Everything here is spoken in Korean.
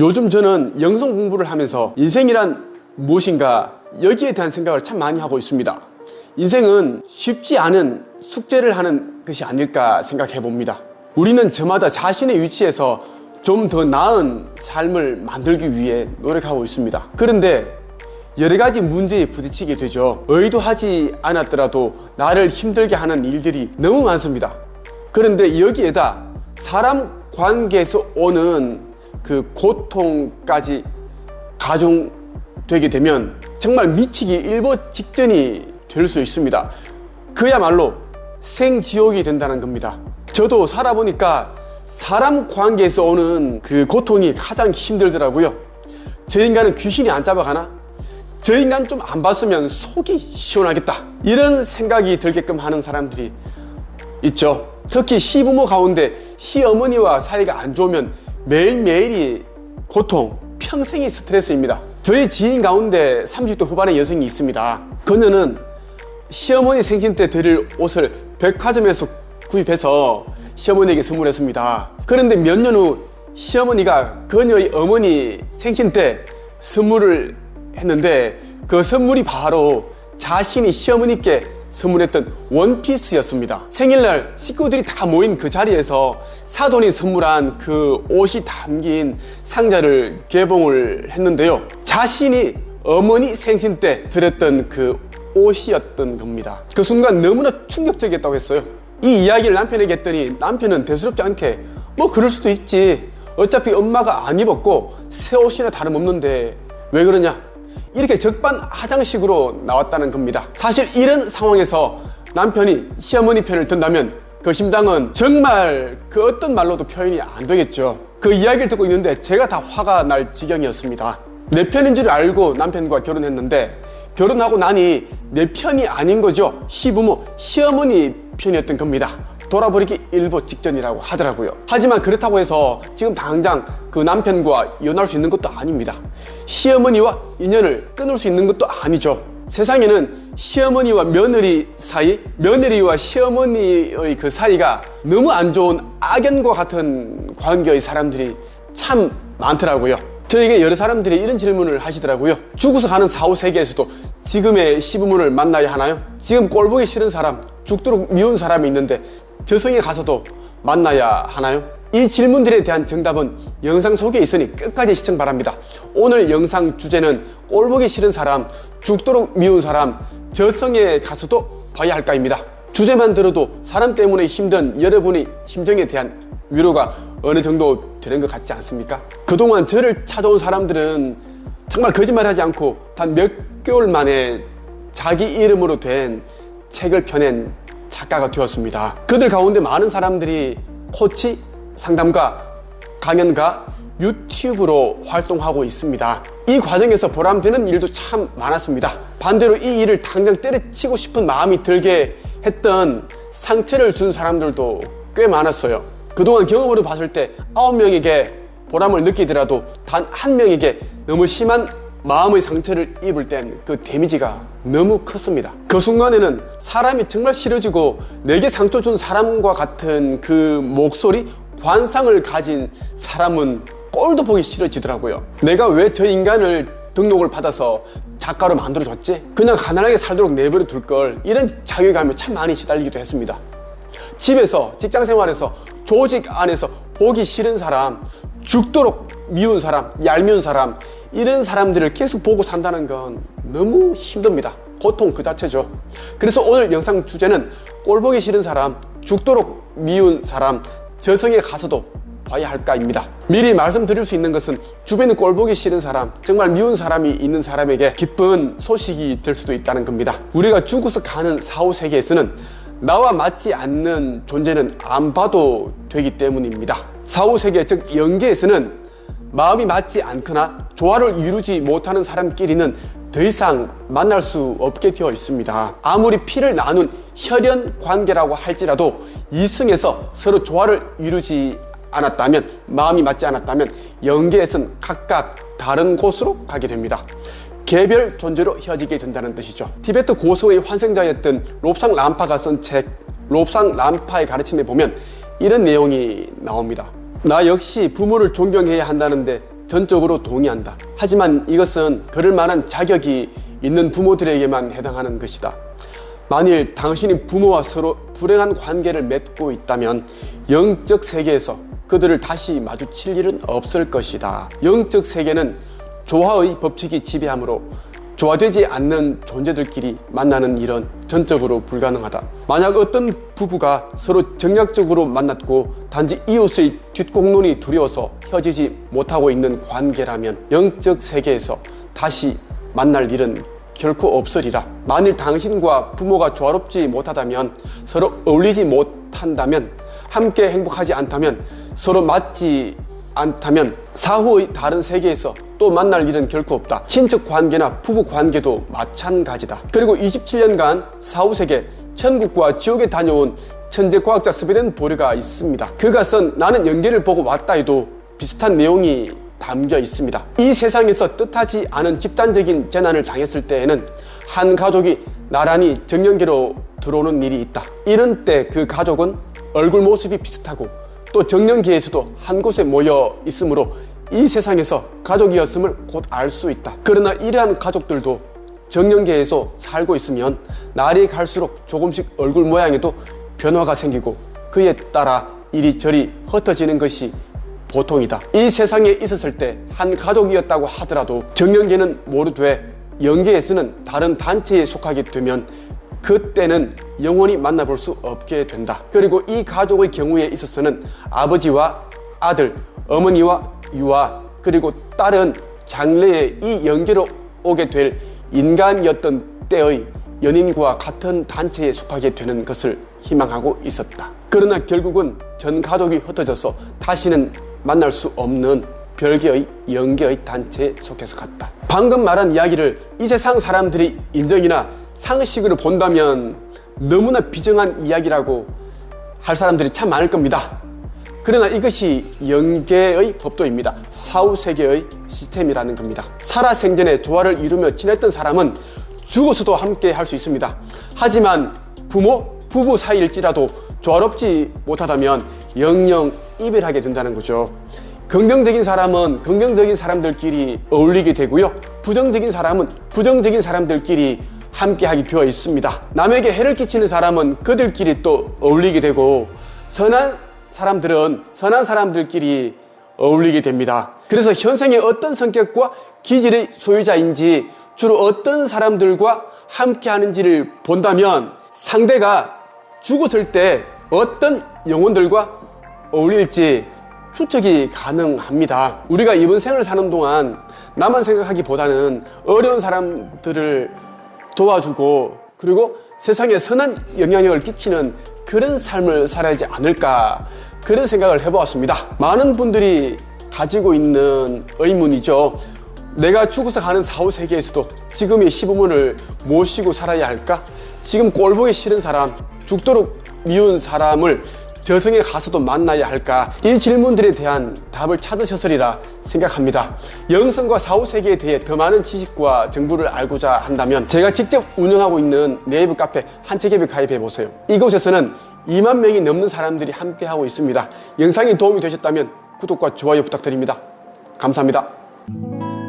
요즘 저는 영성 공부를 하면서 인생이란 무엇인가 여기에 대한 생각을 참 많이 하고 있습니다. 인생은 쉽지 않은 숙제를 하는 것이 아닐까 생각해 봅니다. 우리는 저마다 자신의 위치에서 좀 더 나은 삶을 만들기 위해 노력하고 있습니다. 그런데 여러 가지 문제에 부딪히게 되죠. 의도하지 않았더라도 나를 힘들게 하는 일들이 너무 많습니다. 그런데 여기에다 사람 관계에서 오는 그 고통까지 가중되게 되면 정말 미치기 일보 직전이 될 수 있습니다. 그야말로 생지옥이 된다는 겁니다. 저도 살아보니까 사람 관계에서 오는 그 고통이 가장 힘들더라고요. 저 인간은 귀신이 안 잡아가나? 저 인간 좀 안 봤으면 속이 시원하겠다. 이런 생각이 들게끔 하는 사람들이 있죠. 특히 시부모 가운데 시어머니와 사이가 안 좋으면 매일매일이 고통, 평생이 스트레스입니다. 저희 지인 가운데 30대 후반의 여성이 있습니다. 그녀는 시어머니 생신 때 드릴 옷을 백화점에서 구입해서 시어머니에게 선물했습니다. 그런데 몇 년 후 시어머니가 그녀의 어머니 생신 때 선물을 했는데 그 선물이 바로 자신이 시어머니께 선물했던 원피스였습니다. 생일날 식구들이 다 모인 그 자리에서 사돈이 선물한 그 옷이 담긴 상자를 개봉을 했는데요. 자신이 어머니 생신 때 드렸던 그 옷이었던 겁니다. 그 순간 너무나 충격적이었다고 했어요. 이 이야기를 남편에게 했더니 남편은 대수롭지 않게 뭐 그럴 수도 있지. 어차피 엄마가 안 입었고 새 옷이나 다름없는데 왜 그러냐? 이렇게 적반하장식으로 나왔다는 겁니다. 사실 이런 상황에서 남편이 시어머니 편을 든다면 그 심장은 정말 그 어떤 말로도 표현이 안 되겠죠. 그 이야기를 듣고 있는데 제가 다 화가 날 지경이었습니다. 내 편인 줄 알고 남편과 결혼했는데 결혼하고 나니 내 편이 아닌 거죠. 시부모, 시어머니 편이었던 겁니다. 돌아버리기 일보 직전이라고 하더라고요. 하지만 그렇다고 해서 지금 당장 그 남편과 연할 수 있는 것도 아닙니다. 시어머니와 인연을 끊을 수 있는 것도 아니죠. 세상에는 시어머니와 며느리 사이, 며느리와 시어머니의 그 사이가 너무 안 좋은 악연과 같은 관계의 사람들이 참 많더라고요. 저에게 여러 사람들이 이런 질문을 하시더라고요. 죽어서 가는 사후 세계에서도 지금의 시부모를 만나야 하나요? 지금 꼴보기 싫은 사람, 죽도록 미운 사람이 있는데 저승에 가서도 만나야 하나요? 이 질문들에 대한 정답은 영상 속에 있으니 끝까지 시청 바랍니다. 오늘 영상 주제는 꼴보기 싫은 사람, 죽도록 미운 사람, 저승에 가서도 봐야 할까입니다. 주제만 들어도 사람 때문에 힘든 여러분의 심정에 대한 위로가 어느 정도 되는 것 같지 않습니까? 그동안 저를 찾아온 사람들은 정말 거짓말하지 않고 단 몇 개월 만에 자기 이름으로 된 책을 펴낸 작가가 되었습니다. 그들 가운데 많은 사람들이 코치, 상담가, 강연가, 유튜브로 활동하고 있습니다. 이 과정에서 보람되는 일도 참 많았습니다. 반대로 이 일을 당장 때려치고 싶은 마음이 들게 했던 상처를 준 사람들도 꽤 많았어요. 그동안 경험으로 봤을 때 아홉 명에게 보람을 느끼더라도 단 한 명에게 너무 심한 마음의 상처를 입을 땐 그 데미지가 너무 컸습니다. 그 순간에는 사람이 정말 싫어지고 내게 상처 준 사람과 같은 그 목소리, 관상을 가진 사람은 꼴도 보기 싫어지더라고요. 내가 왜 저 인간을 등록을 받아서 작가로 만들어줬지? 그냥 가난하게 살도록 내버려 둘 걸. 이런 자괴감에 참 많이 시달리기도 했습니다. 집에서, 직장 생활에서, 조직 안에서 보기 싫은 사람, 죽도록 미운 사람, 얄미운 사람, 이런 사람들을 계속 보고 산다는 건 너무 힘듭니다. 고통 그 자체죠. 그래서 오늘 영상 주제는 꼴보기 싫은 사람, 죽도록 미운 사람, 저승에 가서도 봐야 할까입니다. 미리 말씀드릴 수 있는 것은 주변에 꼴보기 싫은 사람, 정말 미운 사람이 있는 사람에게 기쁜 소식이 될 수도 있다는 겁니다. 우리가 죽어서 가는 사후 세계에서는 나와 맞지 않는 존재는 안 봐도 되기 때문입니다. 사후 세계 즉 영계에서는 마음이 맞지 않거나 조화를 이루지 못하는 사람끼리는 더 이상 만날 수 없게 되어 있습니다. 아무리 피를 나눈 혈연 관계라고 할지라도 이승에서 서로 조화를 이루지 않았다면 마음이 맞지 않았다면 영계에선 각각 다른 곳으로 가게 됩니다. 개별 존재로 헤어지게 된다는 뜻이죠. 티베트 고서의 환생자였던 롭상 람파가 쓴 책 롭상 람파의 가르침에 보면 이런 내용이 나옵니다. 나 역시 부모를 존경해야 한다는데 전적으로 동의한다. 하지만 이것은 그럴 만한 자격이 있는 부모들에게만 해당하는 것이다. 만일 당신이 부모와 서로 불행한 관계를 맺고 있다면 영적 세계에서 그들을 다시 마주칠 일은 없을 것이다. 영적 세계는 조화의 법칙이 지배하므로 조화되지 않는 존재들끼리 만나는 일은 전적으로 불가능하다. 만약 어떤 부부가 서로 정략적으로 만났고 단지 이웃의 뒷공론이 두려워서 헤어지지 못하고 있는 관계라면 영적 세계에서 다시 만날 일은 결코 없으리라. 만일 당신과 부모가 조화롭지 못하다면 서로 어울리지 못한다면 함께 행복하지 않다면 서로 맞지 않다면 사후의 다른 세계에서 또 만날 일은 결코 없다. 친척 관계나 부부 관계도 마찬가지다. 그리고 27년간 사후 세계 천국과 지옥에 다녀온 천재 과학자 스베덴 보르가 있습니다. 그가 쓴 나는 연계를 보고 왔다 해도 비슷한 내용이 담겨 있습니다. 이 세상에서 뜻하지 않은 집단적인 재난을 당했을 때에는 한 가족이 나란히 정년기로 들어오는 일이 있다. 이런 때 그 가족은 얼굴 모습이 비슷하고 또 정년기에서도 한 곳에 모여 있으므로 이 세상에서 가족이었음을 곧 알 수 있다. 그러나 이러한 가족들도 정년기에서 살고 있으면 날이 갈수록 조금씩 얼굴 모양에도 변화가 생기고 그에 따라 이리저리 흩어지는 것이 보통이다. 이 세상에 있었을 때 한 가족이었다고 하더라도 정년기는 모르되 연계에서는 다른 단체에 속하게 되면 그때는 영원히 만나볼 수 없게 된다. 그리고 이 가족의 경우에 있어서는 아버지와 아들, 어머니와 유아, 그리고 딸은 장래에 이 연계로 오게 될 인간이었던 때의 연인과 같은 단체에 속하게 되는 것을 희망하고 있었다. 그러나 결국은 전 가족이 흩어져서 다시는 만날 수 없는 별개의 연계의 단체에 속해서 갔다. 방금 말한 이야기를 이 세상 사람들이 인정이나 상식으로 본다면 너무나 비정한 이야기라고 할 사람들이 참 많을 겁니다. 그러나 이것이 연계의 법도입니다. 사후세계의 시스템이라는 겁니다. 살아생전에 조화를 이루며 지냈던 사람은 죽어서도 함께 할 수 있습니다. 하지만 부모, 부부 사이일지라도 조화롭지 못하다면 영영 이별하게 된다는 거죠. 긍정적인 사람은 긍정적인 사람들끼리 어울리게 되고요. 부정적인 사람은 부정적인 사람들끼리 함께하게 되어 있습니다. 남에게 해를 끼치는 사람은 그들끼리 또 어울리게 되고 선한 사람들은 선한 사람들끼리 어울리게 됩니다. 그래서 현생의 어떤 성격과 기질의 소유자인지 주로 어떤 사람들과 함께 하는지를 본다면 상대가 죽었을 때 어떤 영혼들과 어울릴지 추측이 가능합니다. 우리가 이번 생을 사는 동안 나만 생각하기보다는 어려운 사람들을 도와주고 그리고 세상에 선한 영향력을 끼치는 그런 삶을 살아야지 않을까 그런 생각을 해보았습니다. 많은 분들이 가지고 있는 의문이죠. 내가 죽어서 가는 사후 세계에서도 지금의 시부모를 모시고 살아야 할까? 지금 꼴 보기 싫은 사람, 죽도록 미운 사람을 저승에 가서도 만나야 할까? 이 질문들에 대한 답을 찾으셨으리라 생각합니다. 영성과 사후세계에 대해 더 많은 지식과 정보를 알고자 한다면 제가 직접 운영하고 있는 네이버 카페 한책앱에 가입해 보세요. 이곳에서는 2만 명이 넘는 사람들이 함께하고 있습니다. 영상이 도움이 되셨다면 구독과 좋아요 부탁드립니다. 감사합니다.